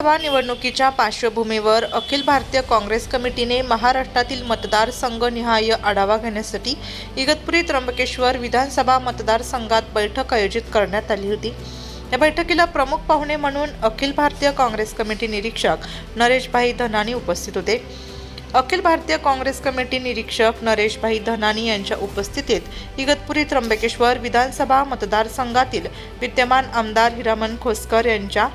लोकसभा निवडणुकीच्या पार्श्वभूमीवर अखिल भारतीय काँग्रेस कमिटीने महाराष्ट्रातील मतदारसंघनिहाय आढावा घेण्यासाठी इगतपुरी त्र्यंबकेश्वर विधानसभा मतदारसंघात बैठक आयोजित करण्यात आली होती. या बैठकीला प्रमुख पाहुणे म्हणून अखिल भारतीय काँग्रेस कमिटी निरीक्षक नरेशभाई धनानी उपस्थित होते. अखिल भारतीय काँग्रेस कमिटी निरीक्षक नरेशभाई धनानी यांच्या उपस्थितीत इगतपुरी त्र्यंबकेश्वर विधानसभा मतदारसंघातील विद्यमान आमदार हिरामन खोसकर यांच्या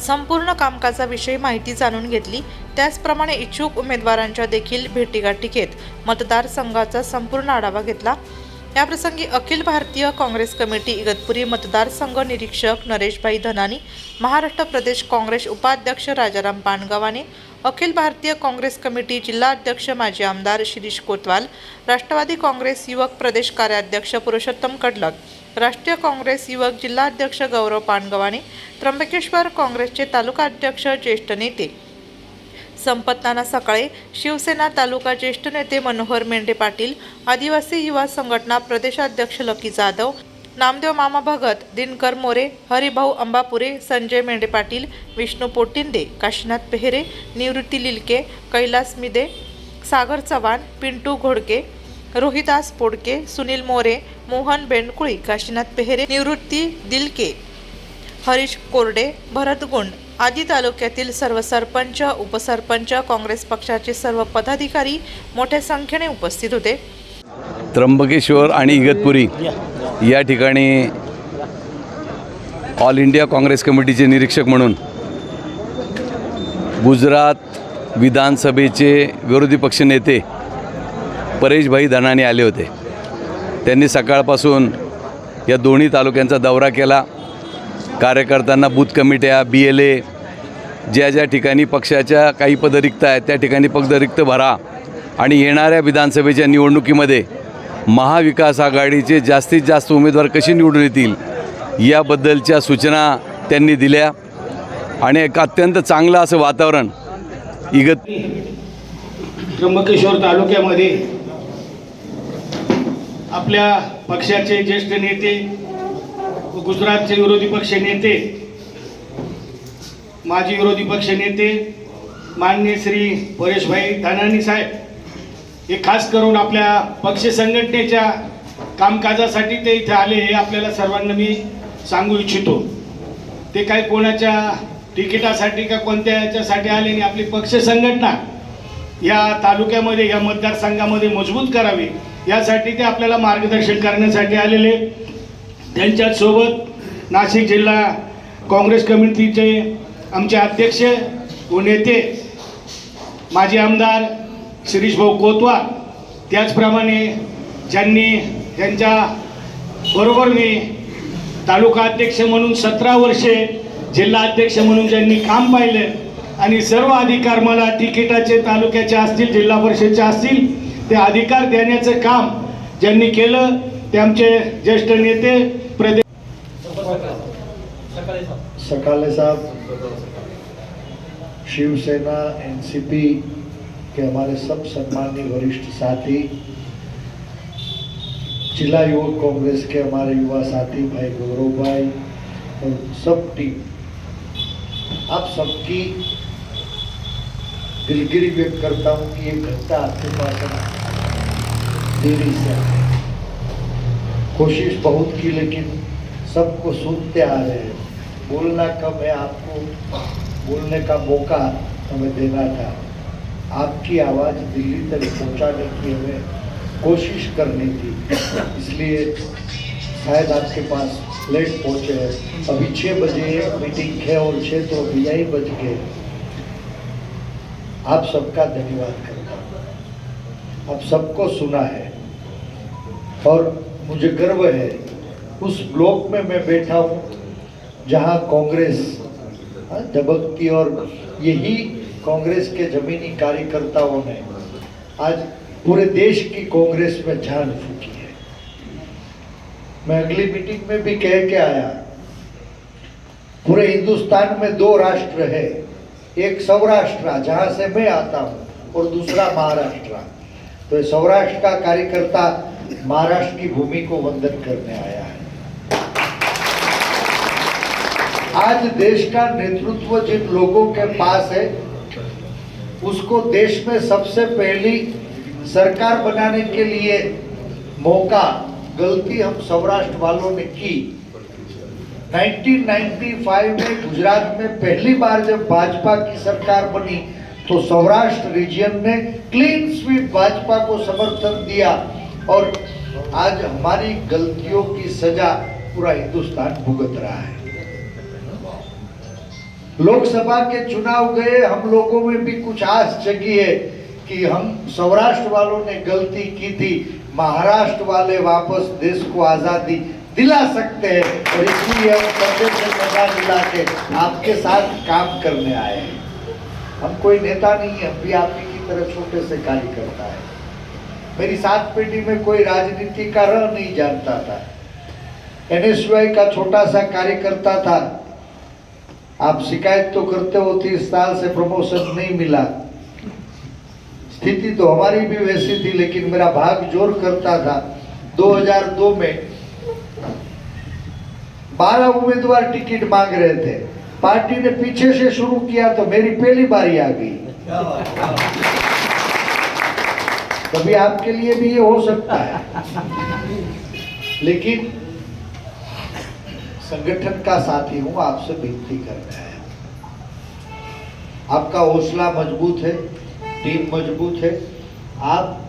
संपूर्ण कामकाजाविषयी माहिती जाणून घेतली. त्याचप्रमाणे इच्छुक उमेदवारांच्या देखील भेटीगाठी घेत मतदारसंघाचा संपूर्ण आढावा घेतला. याप्रसंगी अखिल भारतीय काँग्रेस कमिटी इगतपुरी मतदारसंघ निरीक्षक नरेशभाई धनानी महाराष्ट्र प्रदेश काँग्रेस उपाध्यक्ष राजाराम पानगवाने अखिल भारतीय काँग्रेस कमिटी जिल्हाध्यक्ष माजी आमदार शिरीष कोतवाल राष्ट्रवादी काँग्रेस युवक प्रदेश कार्याध्यक्ष पुरुषोत्तम कडलक राष्ट्रीय काँग्रेस युवक जिल्हाध्यक्ष गौरव पानगवाने त्र्यंबकेश्वर काँग्रेसचे तालुका अध्यक्ष ज्येष्ठ नेते. संपत्ताना सकाळे शिवसेना तालुका ज्येष्ठ नेते मनोहर मेंढे पाटील आदिवासी युवा संघटना प्रदेशाध्यक्ष लकी जाधव नामदेव मामा भगत दिनकर मोरे हरिभाऊ अंबापुरे संजय मेंढे पाटील विष्णू पोटिंदे काशीनाथ पेहरे निवृत्ती लिलके कैलास मिदे सागर चव्हाण पिंटू घोडके रोहिदास पोडके सुनील मोरे मोहन बेंडकुळी काशीनाथ पेहरे निवृत्ती दिलके हरीश कोरडे भरत गोंड आदी तालुक्यातील सर्व सरपंच उपसरपंच काँग्रेस पक्षाचे सर्व पदाधिकारी मोठ्या संख्येने उपस्थित होते. त्र्यंबकेश्वर आणि इगतपुरी या ठिकाणी ऑल इंडिया काँग्रेस कमिटीचे निरीक्षक म्हणून गुजरात विधानसभेचे विरोधी पक्षनेते परेशभाई धनाने आले होते. त्यांनी सकाळपासून या दोन्ही तालुक्यांचा दौरा केला. कार्यकर्त्यांना बूथ कमिट्या बी एल ए ज्या ज्या ठिकाणी पक्षाच्या काही पदं रिक्त आहेत त्या ठिकाणी पद रिक्त भरा आणि येणाऱ्या विधानसभेच्या निवडणुकीमध्ये महाविकास आघाडीचे जास्तीत जास्त उमेदवार कसे निवडून येतील याबद्दलच्या सूचना त्यांनी दिल्या. आणि एक अत्यंत चांगलं असं वातावरण इगत त्र्यंबकेश्वर तालुक्यामध्ये आपल्या पक्षाचे ज्येष्ठ नेते गुजरातचे विरोधी पक्ष नेते माजी विरोधी पक्ष नेते मान्य श्री परेशभाई धानानी साहेब हे खास करून आपल्या पक्ष संघटनेच्या कामकाजासाठी ते इथे आले हे आपल्याला सर्वांना मी सांगू इच्छितो. ते काय कोणाच्या तिकिटासाठी का कोणत्या याच्यासाठी आले आणि आपली पक्ष संघटना या तालुक्यामध्ये या मतदारसंघामध्ये मजबूत करावी यासाठी ते आपल्याला मार्गदर्शन करण्यासाठी आलेले त्यांच्यासोबत नाशिक जिल्हा काँग्रेस कमिटीचे आमचे अध्यक्ष व नेते माजी आमदार शिरीष भाऊ कोतवाल त्याचप्रमाणे ज्यांनी त्यांच्या बरोबर मी तालुका अध्यक्ष म्हणून सतरा वर्षे जिल्हा अध्यक्ष म्हणून ज्यांनी काम पाहिलं आणि सर्व अधिकार मला तिकिटाचे तालुक्याचे असतील जिल्हा परिषदचे असतील ते अधिकार देण्याचं काम ज्यांनी केलं ते आमचे ज्येष्ठ नेते प्रदेश सकाले साहब शिवसेना एनसीपी के हमारे सब सम्मानीय वरिष्ठ साथी जिला युवक कांग्रेस के हमारे युवा साथी भाई गौरव भाई और सब टीम। आप सबकी दिलगिरी व्यक्त करता हूँ कि एक घंटा आपके पास है। देरी से। कोशिश बहुत की, लेकिन सबको सुनते आ रहे हैं। बोलना कम है आपको, बोलने का मौका हमें देना था। आपकी आवाज़ दिल्ली तक पहुँचाने की हमें कोशिश करनी थी। इसलिए शायद आपके पास लेट पहुँचे हैं। अभी छः बजे मीटिंग है और छः तो अभी यही बज गए। आप सबका धन्यवाद करता हूँ। आप सबको सुना है। और मुझे गर्व है उस ब्लॉक में मैं बैठा हूँ जहाँ कांग्रेस हाँ, दबकती और यही कांग्रेस के जमीनी कार्यकर्ताओं ने आज पूरे देश की कांग्रेस में जान फूकी है। मैं अगली मीटिंग में भी कह के आया पूरे हिंदुस्तान में दो राष्ट्र है एक सौराष्ट्र जहाँ से मैं आता हूँ और दूसरा महाराष्ट्र। तो सौराष्ट्र का कार्यकर्ता महाराष्ट्र की भूमि को वंदन करने आया है। आज देश का नेतृत्व जिन लोगों के पास है, उसको देश में सबसे पहली सरकार बनाने के लिए मौका, गलती हम सौराष्ट्र वालों ने की। 1995 में गुजरात में पहली बार जब भाजपा की सरकार बनी तो सौराष्ट्र रीजन ने क्लीन स्वीप भाजपा को समर्थन दिया। और आज हमारी गलतियों की सजा पूरा हिंदुस्तान भुगत रहा है। लोकसभा के चुनाव गए, हम लोगों में भी कुछ आस जगी है कि हम सौराष्ट्र वालों ने गलती की थी, महाराष्ट्र वाले वापस देश को आज़ादी दिला सकते हैं, और इसलिए हम कंधे से कंधा मिला के आपके साथ काम करने आए हैं। हम कोई नेता नहीं है आप ही की तरह छोटे से कार्यकर्ता है। मेरी सात पेटी में कोई राजनीति का रह नहीं जानता था। एनएसयूआई का छोटा सा कार्यकर्ता था। आप शिकायत तो करते हो, तीस साल से प्रमोशन नहीं मिला। स्थिति तो हमारी भी वैसी थी, लेकिन मेरा भाग ज़ोर करता था। 2002 में 12 उम्मीदवार टिकट मांग रहे थे। पार्टी ने पीछे से शुरू किया तो मेरी पहली बारी आ गई। कभी आपके लिए भी ये हो सकता है। लेकिन संगठन का साथी हूँ, आपसे विनती करना है। आपका हौसला मज़बूत है, टीम मज़बूत है। आप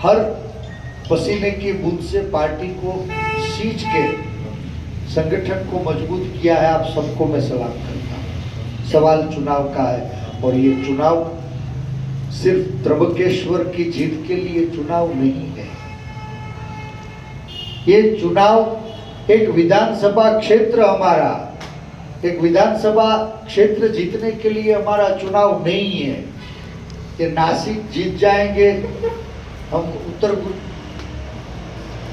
हर पसीने की बूंद से पार्टी को सींच के संगठन को मज़बूत किया है, आप सबको मैं सलाम करता हूँ। सवाल चुनाव का है, और ये चुनाव सिर्फ़ त्र्यंबकेश्वर की जीत के लिए चुनाव नहीं है। ये चुनाव एक विधानसभा क्षेत्र हमारा, एक विधानसभा क्षेत्र जीतने के लिए हमारा चुनाव नहीं है। ये नासिक जीत जाएँगे, हम उत्तर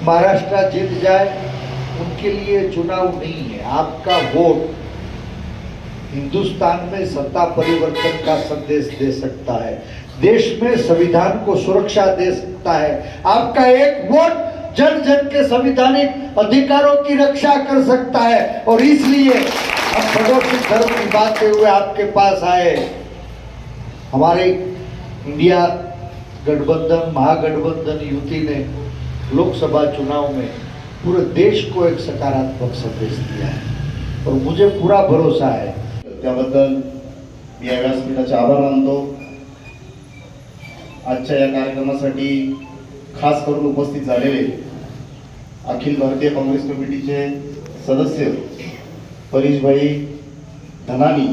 महाराष्ट्र जीत जाए, उनके लिए चुनाव नहीं है। आपका वोट हिंदुस्तान में सत्ता परिवर्तन का संदेश दे सकता है। देश में संविधान को सुरक्षा दे सकता है। आपका एक वोट जन जन के संविधानिक अधिकारों की रक्षा कर सकता है। और इसलिए हम पड़ोसी धर्म की बातें हुए आपके पास आए। हमारे इंडिया गठबंधन, महागठबंधन युति ने लोकसभा चुनाव में पूरे देश को एक सकारात्मक संदेश दिया है। और मुझे पूरा भरोसा है। त्याबद्दल मी व्यासपीठाचे आभार मानतो। आजच्या या कार्यक्रमासाठी खास करून उपस्थित झालेले अखिल भारतीय काँग्रेस कमिटीचे सदस्य परेशभाई धनानी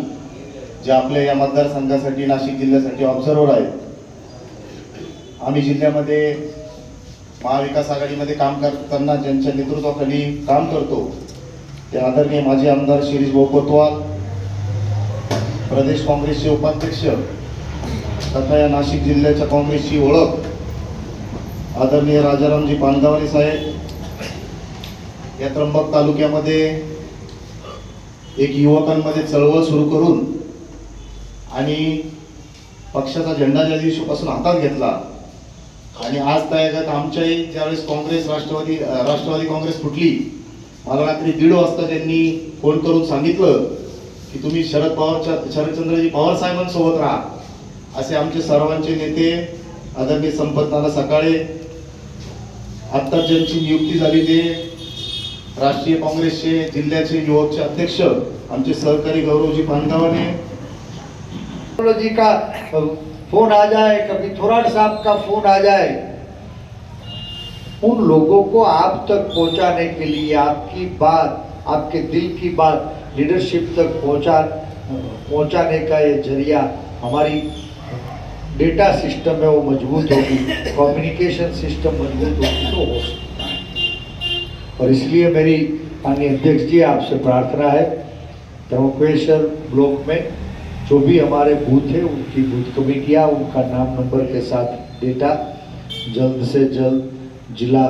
जे आपल्या या मतदारसंघासाठी नाशिक जिल्ह्यासाठी ऑब्झर्वर आहेत. आम्ही जिल्ह्यामध्ये महाविकास आघाडीमध्ये काम करताना ज्यांच्या नेतृत्वाखाली काम करतो ते आदरणीय माजी आमदार शिरीष भाऊ कोतवाल प्रदेश काँग्रेसचे उपाध्यक्ष तथा या नाशिक जिल्ह्याच्या काँग्रेसची ओळख आदरणीय राजारामजी पानगावणे साहेब या त्र्यंबक तालुक्यामध्ये एक युवकांमध्ये चळवळ सुरू करून आणि पक्षाचा झेंडा ज्या दिवशीपासून हातात घेतला आणि आज त्या आमच्याही ज्यावेळेस काँग्रेस राष्ट्रवादी राष्ट्रवादी काँग्रेस फुटली मला रात्री दीड वाजता त्यांनी फोन करून सांगितलं की तुम्ही शरद पवारच्या शरदचंद्रजी पवार साहेबांसोबत राहा. असे आमचे सर्वांचे नेते आदरणीय संपतनाना सकाळे आत्ता ज्यांची नियुक्ती झाली ते राष्ट्रीय काँग्रेसचे जिल्ह्याचे युवकचे अध्यक्ष आमचे सहकारी गौरवजी पानगावाने. जी का फोन आ जाए कभी थोराट साहब का फोन आ जाए। उन लोगों को आप तक पहुंचाने के लिए आपकी बात आपके दिल की बात लीडरशिप तक पहुंचा पहुंचाने का ये जरिया हमारी डेटा सिस्टम है, वो मज़बूत होगी कम्युनिकेशन सिस्टम मज़बूत होगी तो हो सकता है। और इसलिए मेरी माननीय अध्यक्ष जी, आपसे प्रार्थना है त्र्यंबकेश्वर ब्लॉक में जो भी हमारे बूथ है, उनकी बूथ कमेटियाँ उनका नाम नंबर के साथ डेटा जल्द से जल्द जिला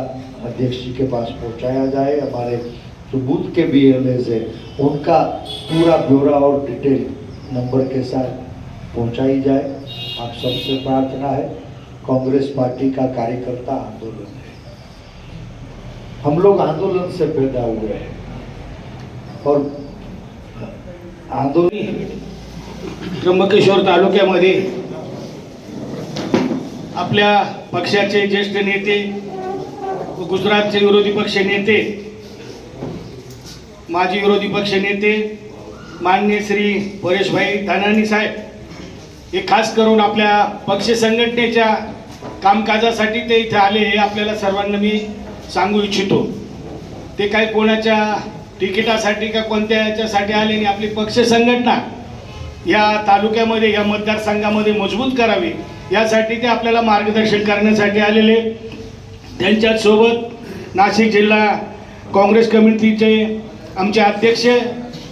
अध्यक्ष जी के पास पहुँचाया जाए। हमारे जो बूथ के बी एल है, उनका पूरा ब्यौरा और डिटेल नंबर के साथ पहुंचाई जाए। आप सबसे प्रार्थना है कांग्रेस पार्टी का कार्यकर्ता आंदोलन है। हम लोग आंदोलन से पैदा हुए हैं। और आंदोलन त्र्यंबकेश्वर तालुक्यामध्ये आपल्या पक्षाचे ज्येष्ठ नेते व गुजरातचे विरोधी पक्ष नेते माजी विरोधी पक्ष नेते मान्य श्री परेशभाई धानानी साहेब हे खास करून आपल्या पक्ष संघटनेच्या कामकाजासाठी ते इथे आले हे आपल्याला सर्वांना मी सांगू इच्छितो. ते काय कोणाच्या तिकिटासाठी का कोणत्या याच्यासाठी आले आणि आपली पक्ष संघटना या तालुक्यामध्ये या मतदारसंघामध्ये मजबूत करावी यासाठी ते आपल्याला मार्गदर्शन करण्यासाठी आलेले. त्यांच्यासोबत नाशिक जिल्हा काँग्रेस कमिटीचे आमचे अध्यक्ष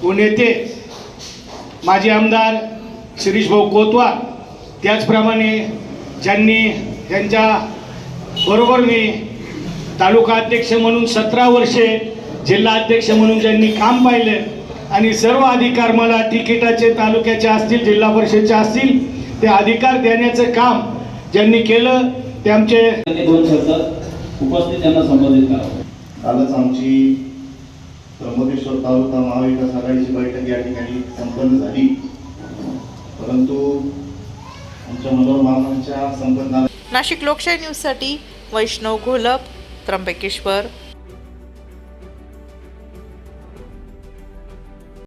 व नेते माजी आमदार शिरीष भाऊ कोतवाल त्याचप्रमाणे ज्यांनी त्यांच्या बरोबर मी तालुका अध्यक्ष म्हणून सतरा वर्षे जिल्हा अध्यक्ष म्हणून ज्यांनी काम पाहिलं आणि सर्व अधिकार मला तिकिटाचे तालुक्याचे असतील जिल्हा परिषदचे असतील ते अधिकार देण्याचं काम ज्यांनी केलं ते आमचे दोन शब्द उपस्थित त्यांना संबोधित करावं कालच आमची त्र्यंबकेश्वर तालुका महाविकास आघाडीची बैठक या ठिकाणी संपन्न झाली. परंतु आमच्या मनोहर मामांच्या संपन्नाला नाशिक लोकशाही न्यूजसाठी वैष्णव घोलप त्र्यंबकेश्वर.